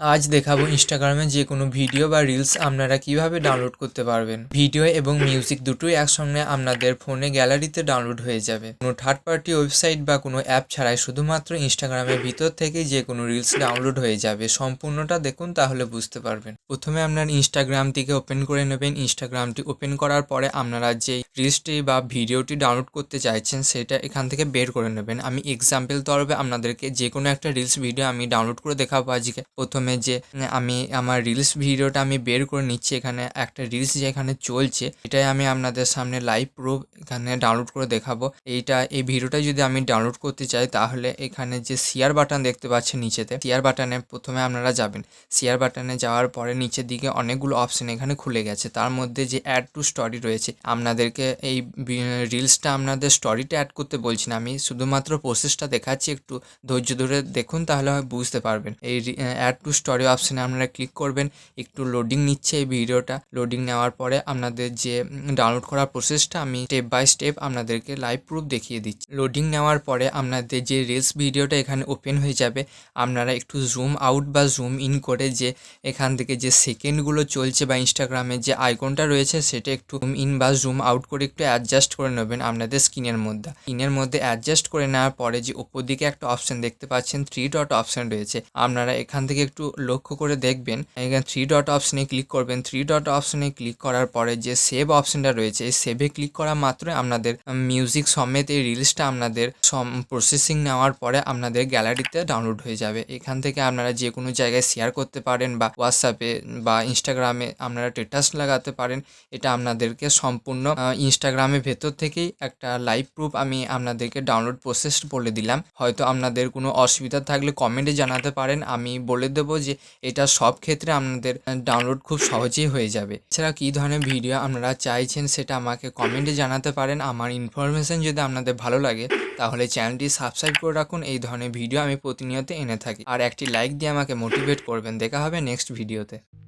আজ দেখাবো ইনস্টাগ্রামে যে কোনো ভিডিও বা রিলস আপনারা কীভাবে ডাউনলোড করতে পারবেন। ভিডিও এবং মিউজিক দুটোই একসঙ্গে আপনাদের ফোনে গ্যালারিতে ডাউনলোড হয়ে যাবে। কোনো থার্ড পার্টি ওয়েবসাইট বা কোনো অ্যাপ ছাড়াই শুধুমাত্র ইনস্টাগ্রামের ভিতর থেকেই যে কোনো রিলস ডাউনলোড হয়ে যাবে। সম্পূর্ণটা দেখুন তাহলে বুঝতে পারবেন। প্রথমে আপনার ইনস্টাগ্রামটিকে ওপেন করে নেবেন। ইনস্টাগ্রামটি ওপেন করার পরে আপনারা যে রিলসটি বা ভিডিওটি ডাউনলোড করতে চাইছেন, সেটা এখান থেকে বের করে নেবেন। আমি এক্সাম্পল তরফে আপনাদেরকে যে কোনো একটা রিলস ভিডিও আমি ডাউনলোড করে দেখাবো আজকে। প্রথমে যে আমি আমার রিলস ভিডিওটা আমি বের করে নিচ্ছি, এখানে একটা রিলস যে এখানে চলছে, এটাই আমি আপনাদের সামনে লাইভ প্রুফ এখানে ডাউনলোড করে দেখাবো। এইটা, এই ভিডিওটা যদি আমি ডাউনলোড করতে চাই, তাহলে এখানে যে শেয়ার বাটন দেখতে পাচ্ছেন নিচেতে শেয়ার বাটনে প্রথমে আপনারা যাবেন। শেয়ার বাটনে যাওয়ার পরে নিচের দিকে অনেকগুলো অপশন এখানে খুলে গেছে। তার মধ্যে যে অ্যাড টু স্টোরি রয়েছে, আপনাদেরকে এই রিলসটা আপনাদের স্টোরিটা অ্যাড করতে বলছি না। আমি শুধুমাত্র প্রসেসটা দেখাচ্ছি, একটু ধৈর্য ধরে দেখুন, তাহলে বুঝতে পারবেন। এই অ্যাড টু স্টোরি অপশনে আপনারা ক্লিক করবেন, একটু লোডিং নিচ্ছে এই ভিডিওটা লোডিং নেওয়ার পরে আপনাদের যে ডাউনলোড করার প্রসেসটা আমি স্টেপ বাই স্টেপ আপনাদেরকে লাইভ প্রুফ দেখিয়ে দিচ্ছি। লোডিং নেওয়ার পরে আপনাদের যে রিলস ভিডিওটা এখানে ওপেন হয়ে যাবে, আপনারা একটু জুম আউট বা জুম ইন করে যে, এখান থেকে যে সেকেন্ডগুলো চলছে বা ইনস্টাগ্রামে যে আইকনটা রয়েছে, সেটা একটু জুম ইন বা জুম আউট করে একটু অ্যাডজাস্ট করে নেবেন আপনাদের স্ক্রিনের মধ্যে। স্ক্রিনের মধ্যে অ্যাডজাস্ট করে নেওয়ার পরে যে ওপর দিকে একটা অপশন দেখতে পাচ্ছেন থ্রি ডট অপশন রয়েছে। আপনারা এখান থেকে একটু লক্ষ্য করে দেখবেন, এখানে থ্রি ডট অপশনে ক্লিক করবেন। থ্রি ডট অপশনে ক্লিক করার পরে যে সেভ অপশনটা রয়েছে, এই সেভে ক্লিক করা মাত্রই আপনাদের মিউজিক সমেত এই রিলসটা আপনাদের সম প্রসেসিং নেওয়ার পরে আপনাদের গ্যালারিতে ডাউনলোড হয়ে যাবে। এখান থেকে আপনারা যে কোনো জায়গায় শেয়ার করতে পারেন বা হোয়াটসঅ্যাপে বা ইনস্টাগ্রামে আপনারা স্টেটাস লাগাতে পারেন। এটা আপনাদেরকে সম্পূর্ণ ইনস্টাগ্রামের ভেতর থেকেই একটা লাইভ প্রুফ আমি আপনাদেরকে ডাউনলোড প্রসেস বলে দিলাম। হয়তো আপনাদের কোনো অসুবিধা থাকলে কমেন্টে জানাতে পারেন। আমি বলে দেবো যে এটা সব ক্ষেত্রে আপনাদের ডাউনলোড খুব সহজেই হয়ে যাবে। এছাড়া কী ধরনের ভিডিও আপনারা চাইছেন সেটা আমাকে কমেন্টে জানাতে পারেন। আমার ইনফরমেশন যদি আপনাদের ভালো লাগে, তাহলে চ্যানেলটি সাবস্ক্রাইব করে রাখুন। এই ধরনের ভিডিও আমি প্রতিনিয়ত এনে থাকি। আর একটি লাইক দিয়ে আমাকে মোটিভেট করবেন। দেখা হবে নেক্সট ভিডিওতে